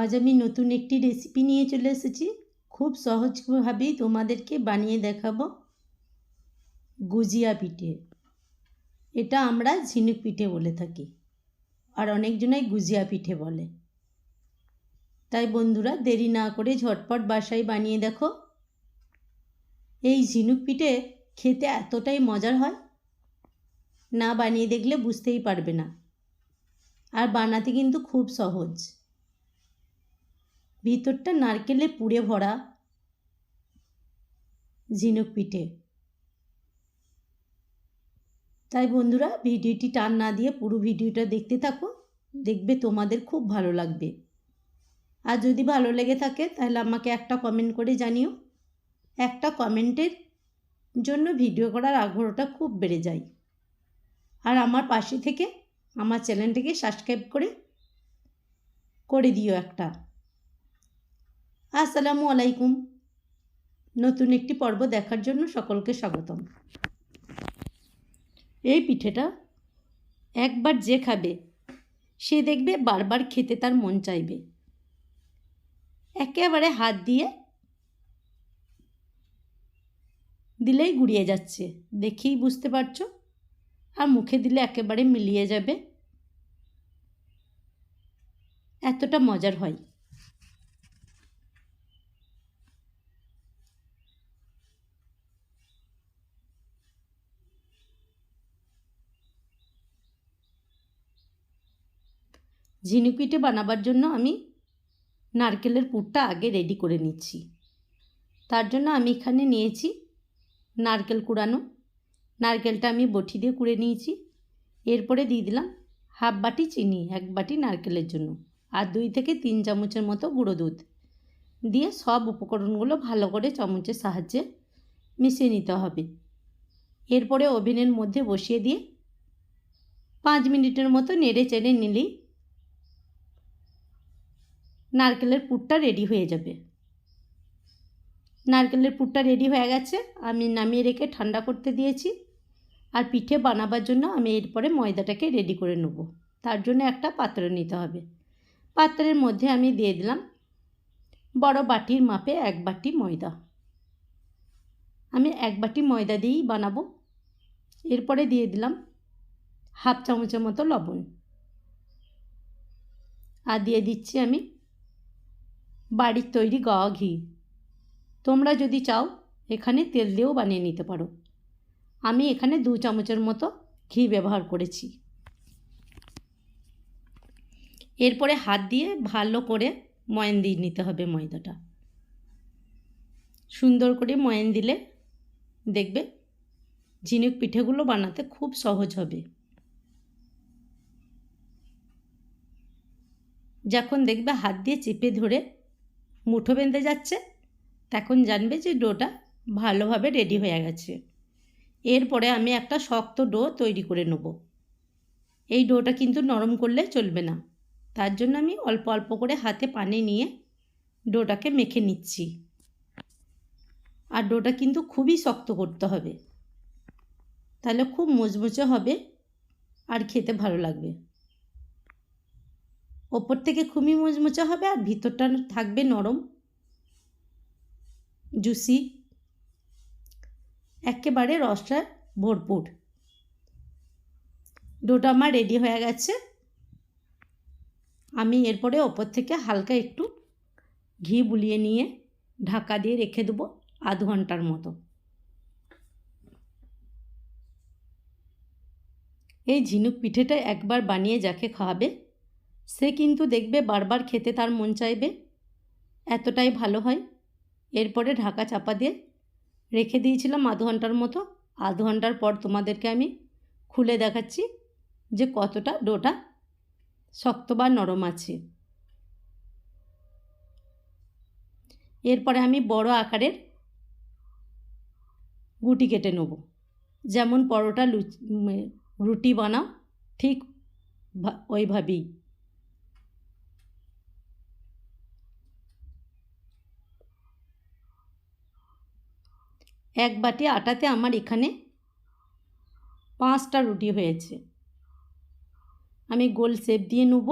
আজ আমি নতুন একটি রেসিপি নিয়ে চলে এসেছি। খুব সহজভাবেই তোমাদেরকে বানিয়ে দেখাবো গুজিয়া পিঠে। এটা আমরা ঝিনুক পিঠে বলে থাকি, আর অনেকজনাই গুজিয়া পিঠে বলে। তাই বন্ধুরা, দেরি না করে ঝটপট বাসায় বানিয়ে দেখো। এই ঝিনুক পিঠে খেতে এতটাই মজার হয়, না বানিয়ে দেখলে বুঝতেই পারবে না। আর বানাতে কিন্তু খুব সহজ। ভিতরটা নারকেলে পুড়ে ভরা ঝিনুক পিঠে। তাই বন্ধুরা, ভিডিওটি টান না দিয়ে পুরো ভিডিওটা দেখতে থাকো, দেখবে তোমাদের খুব ভালো লাগবে। আর যদি ভালো লেগে থাকে, তাহলে আমাকে একটা কমেন্ট করে জানিও। একটা কমেন্টের জন্য ভিডিও করার আগ্রহটা খুব বেড়ে যায়। আর আমার পাশে থেকে আমার চ্যানেলটিকে সাবস্ক্রাইব করে করে দিও একটা। আসসালামু আলাইকুম। নতুন একটি পর্ব দেখার জন্য সকলকে স্বাগতম। এই পিঠেটা একবার যে খাবে, সে দেখবে বারবার খেতে তার মন চাইবে। একেবারে হাত দিয়ে দিলেই গুড়িয়ে যাচ্ছে। দেখেই বুঝতে পারছ? আর মুখে দিলে একেবারে মিলিয়ে যাবে। এতটা মজার হয়। ঝিনুক পিঠে বানাবার জন্য আমি নারকেলের পুরটা আগে রেডি করে নিচ্ছি। তার জন্য আমি এখানে নিয়েছি নারকেল কুড়ানো। নারকেলটা আমি বটি দিয়ে কুড়ে নিয়েছি। এরপরে দিয়ে দিলাম হাফ বাটি চিনি, এক বাটি নারকেলের জন্য আর দুই থেকে তিন চামচের মতো গুঁড়ো দুধ। দিয়ে সব উপকরণগুলো ভালো করে চামচের সাহায্যে মিশিয়ে নিতে হবে। এরপরে ওভেনের মধ্যে বসিয়ে দিয়ে পাঁচ মিনিটের মতো নেড়ে চেড়ে নিলেই নারকেলের পুরটা রেডি হয়ে যাবে। নারকেলের পুরটা রেডি হয়ে গেছে, আমি নামিয়ে রেখে ঠান্ডা করতে দিয়েছি। আর পিঠে বানাবার জন্য আমি এরপরে ময়দাটাকে রেডি করে নেব। তার জন্য একটা পাত্র নিতে হবে। পাত্রের মধ্যে আমি দিয়ে দিলাম বড় বাটির মাপে এক বাটি ময়দা। আমি এক বাটি ময়দা দিয়েই বানাবো। এরপরে দিয়ে দিলাম হাফ চামচের মতো লবণ। আর দিয়ে দিচ্ছি আমি বাড়ির তৈরি গাওয়া ঘি। তোমরা যদি চাও, এখানে তেল দিয়েও বানিয়ে নিতে পারো। আমি এখানে দু চামচের মতো ঘি ব্যবহার করেছি। এরপরে হাত দিয়ে ভালো করে ময়ান দিয়ে নিতে হবে ময়দাটা। সুন্দর করে ময়ান দিলে দেখবে ঝিনুক পিঠেগুলো বানাতে খুব সহজ হবে। যখন দেখবে হাত দিয়ে চেপে ধরে মুঠো বেঁধে যাচ্ছে। তখন জানবে যে ডোটা ভালোভাবে রেডি হয়ে গেছে। এরপরে আমি একটা শক্ত ডো তৈরি করে নেব। এই ডোটা কিন্তু নরম করলে চলবে না। তার জন্য আমি অল্প অল্প করে হাতে পানি নিয়ে ডোটাকে মেখে নিচ্ছি। আর ডোটা কিন্তু খুবই শক্ত করতে হবে। তাহলে খুব মুচমুচে হবে আর খেতে ভালো লাগবে। ওপর থেকে খুবই মুচমুচে হবে আর ভিতরটা থাকবে নরম, জুসি, একেবারে রসটা ভরপুর। ডোটা আমার রেডি হয়ে গেছে। আমি এরপরে ওপর থেকে হালকা একটু ঘি বুলিয়ে নিয়ে ঢাকা দিয়ে রেখে দেবো আধ ঘণ্টার মতো। এই ঝিনুক পিঠেটা একবার বানিয়ে যাকে খাওয়াবে সে কিন্তু দেখবে বারবার খেতে তার মন চাইবে। এতটাই ভালো হয়। এরপরে ঢাকা চাপা দিয়ে রেখে দিয়েছিলাম আধ ঘণ্টার মতো। আধ ঘণ্টার পর তোমাদেরকে আমি খুলে দেখাচ্ছি যে কতটা ডোটা শক্ত বা নরম আছে। এরপরে আমি বড় আকারের গুটি কেটে নেব। যেমন পরোটা লুচি রুটি বানাও, ঠিক ওইভাবেই। এক বাটি আটাতে আমার এখানে পাঁচটা রুটি হয়েছে। আমি গোল শেপ দিয়ে নেব।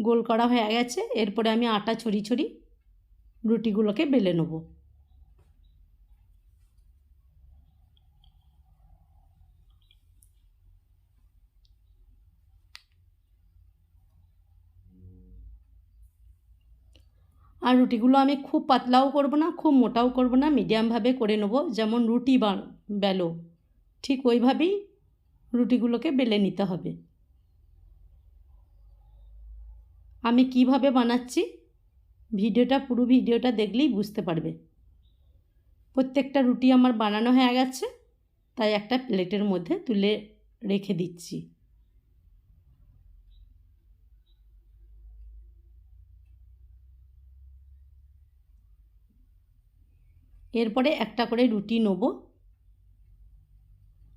গোল করা হয়ে গেছে। এরপরে আমি আটা ছড়ি ছড়ি রুটিগুলোকে বেলে নেব। আর রুটিগুলো আমি খুব পাতলাও করব না, খুব মোটাও করব না, মিডিয়ামভাবে করে নেব। যেমন রুটি বেলো, ঠিক ওইভাবেই রুটিগুলোকে বেলে নিতে হবে। আমি কীভাবে বানাচ্ছি, ভিডিওটা, পুরো ভিডিওটা দেখলেই বুঝতে পারবে। প্রত্যেকটা রুটি আমার বানানো হয়ে গেছে, তাই একটা প্লেটের মধ্যে তুলে রেখে দিচ্ছি। এরপরে একটা করে রুটি নেব।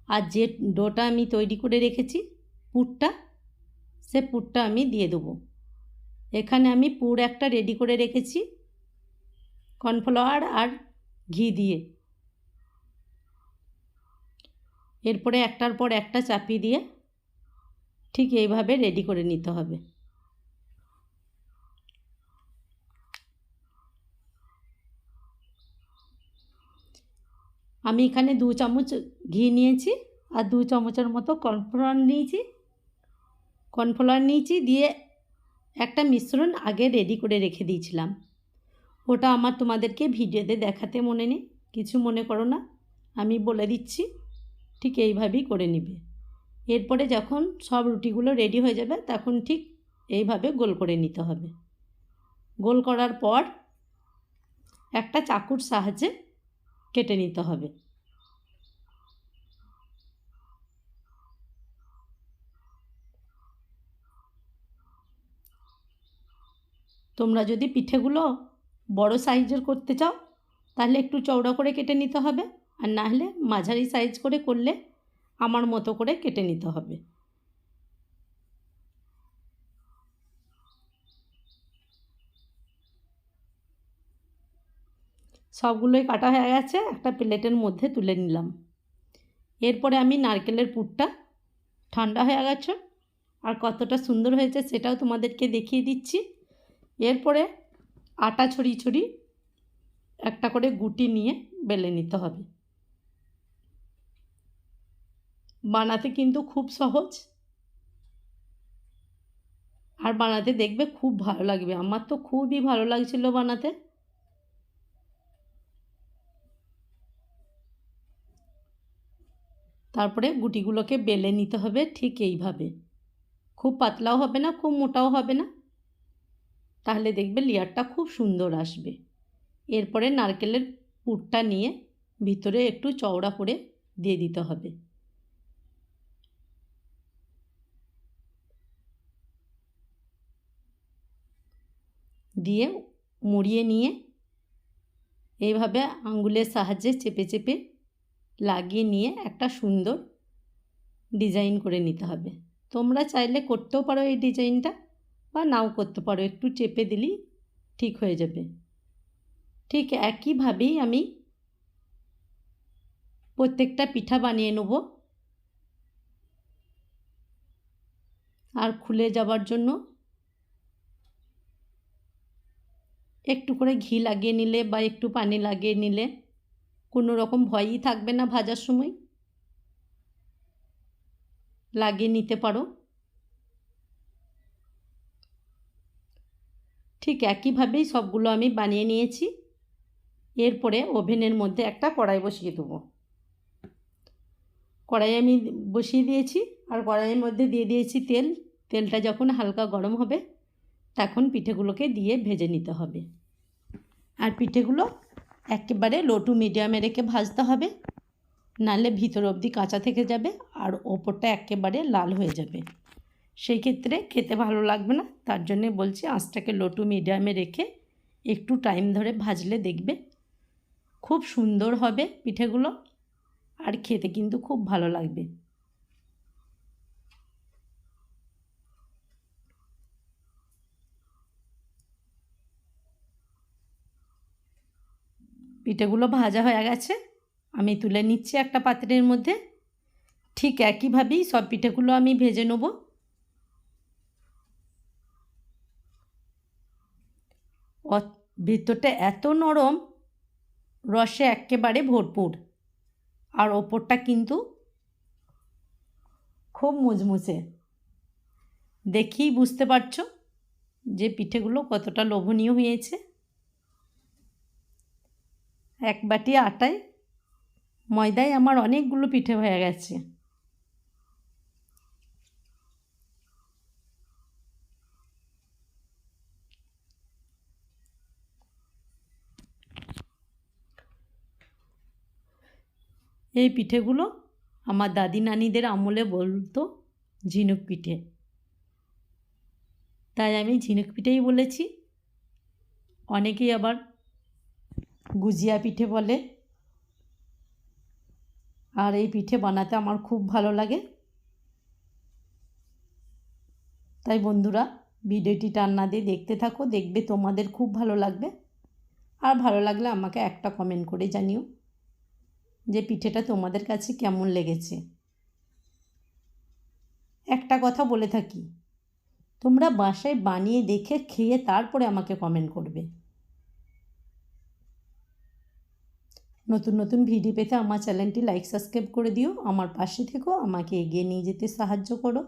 আর যে ডোটা আমি তৈরি করে রেখেছি, পুরটা, সে পুরটা আমি দিয়ে দেবো। এখানে আমি পুর একটা রেডি করে রেখেছি, কর্নফ্লাওয়ার আর ঘি দিয়ে। এরপরে একটার পর একটা চাপিয়ে দিয়ে ঠিক এইভাবে রেডি করে নিতে হবে। আমি এখানে দু চামচ ঘি নিয়েছি আর দু চামচের মতো কর্নফ্লাওয়ার নিয়েছি। কর্নফ্লাওয়ার নিয়েছি দিয়ে একটা মিশ্রণ আগে রেডি করে রেখে দিয়েছিলাম। ওটা আমার তোমাদেরকে ভিডিওতে দেখাতে মনে নেই, কিছু মনে করো না, আমি বলে দিচ্ছি, ঠিক এইভাবেই করে নিবে। এরপরে যখন সব রুটিগুলো রেডি হয়ে যাবে, তখন ঠিক এইভাবে গোল করে নিতে হবে। গোল করার পর একটা চাকুর সাহায্যে কেটে নিতে হবে। তোমরা যদি পিঠেগুলো বড় সাইজের করতে চাও, তাহলে একটু চওড়া করে কেটে নিতে হবে, আর না হলে মাঝারি সাইজ করে করলে আমার মতো করে কেটে নিতে হবে। সবগুলোই কাটা হয়ে গেছে, একটা প্লেটের মধ্যে তুলে নিলাম। এরপরে আমি নারকেলের পুরটা, ঠান্ডা হয়ে গেছে। আর কতটা সুন্দর হয়েছে সেটাও তোমাদেরকে দেখিয়ে দিচ্ছি। এরপরে আটা ছড়িয়ে ছড়িয়ে একটা করে গুটি নিয়ে বেলে নিতে হবে। বানাতে কিন্তু খুব সহজ। আর বানাতে দেখবে খুব ভালো লাগবে। আমার তো খুবই ভালো লাগছিল বানাতে। তারপরে গুটিগুলোকে বেলে নিতে হবে ঠিক এইভাবে। খুব পাতলাও হবে না, খুব মোটাও হবে না। তাহলে দেখবে লেয়ারটা খুব সুন্দর আসবে। এরপরে নারকেলের পুরটা নিয়ে ভিতরে একটু চওড়া করে দিয়ে দিতে হবে। দিয়ে মুড়িয়ে নিয়ে এইভাবে আঙ্গুলের সাহায্যে চেপে চেপে লাগিয়ে নিয়ে একটা সুন্দর ডিজাইন করে নিতে হবে। তোমরা চাইলে করতেও পারো এই ডিজাইনটা বা নাও করতে পারো, একটু চেপে দিলেই ঠিক হয়ে যাবে। ঠিক একইভাবেই আমি প্রত্যেকটা পিঠা বানিয়ে নেব। আর খুলে যাবার জন্য একটু করে ঘি লাগিয়ে নিলে বা একটু পানি লাগিয়ে নিলে কোনো রকম ভয়ই থাকবে না ভাজার সময়? লাগিয়ে নিতে পারো। ঠিক একইভাবেই সবগুলো আমি বানিয়ে নিয়েছি। এরপরে ওভেনের মধ্যে একটা কড়াই বসিয়ে দেবো। কড়াই আমি বসিয়ে দিয়েছি আর কড়াইয়ের মধ্যে দিয়ে দিয়েছি তেল। তেলটা যখন হালকা গরম হবে, তখন পিঠেগুলোকে দিয়ে ভেজে নিতে হবে। আর পিঠেগুলো একেবারে লো টু মিডিয়ামে রেখে ভাজতে হবে। নাহলে ভিতর অবধি কাঁচা থেকে যাবে আর ওপরটা একেবারে লাল হয়ে যাবে। সেই ক্ষেত্রে খেতে ভালো লাগবে না, তার জন্যে বলছি আঁচটাকে লো টু মিডিয়ামে রেখে একটু টাইম ধরে ভাজলে দেখবে খুব সুন্দর হবে পিঠেগুলো। আর খেতে কিন্তু খুব ভালো লাগবে। পিঠেগুলো ভাজা হয়ে গেছে। আমি তুলে নিচ্ছি একটা পাত্রের মধ্যে। ঠিক একইভাবেই সব পিঠেগুলো আমি ভেজে নেব। ভিতরটা এত নরম, রসে একেবারে ভরপুর। আর ওপরটা কিন্তু খুব মুচমুচে। দেখেই বুঝতে পারছ যে পিঠেগুলো কতটা লোভনীয় হয়েছে। এক বাটি আটায়, ময়দায় আমার অনেকগুলো পিঠে হয়ে গেছে। এই পিঠেগুলো আমার দাদি নানিদের আমলে বলতো, ঝিনুক পিঠে। তাই আমি ঝিনুক পিঠেই বলেছি, অনেকেই আবার গুজিয়া পিঠে বলে। আর এই পিঠে বানাতে আমার খুব ভালো লাগে। তাই বন্ধুরা, ভিডিওটি টান্না দিয়ে দেখতে থাকো, দেখবে তোমাদের খুব ভালো লাগবে। আর ভালো লাগলে আমাকে একটা কমেন্ট করে জানিও যে পিঠেটা তোমাদের কাছে কেমন লেগেছে। একটা কথা বলে থাকি, তোমরা বাসায় বানিয়ে দেখে খেয়ে তারপরে আমাকে কমেন্ট করবে। নতুন নতুন ভিডিও পেতে আমার চ্যানেলটি লাইক, সাবস্ক্রাইব করে দিও। আমার পাশে থেকো, আমাকে এগিয়ে নিয়ে যেতে সাহায্য করো।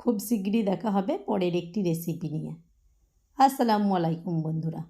খুব শীঘ্রই দেখা হবে পরের একটি রেসিপি নিয়ে। আসসালামু আলাইকুম বন্ধুরা।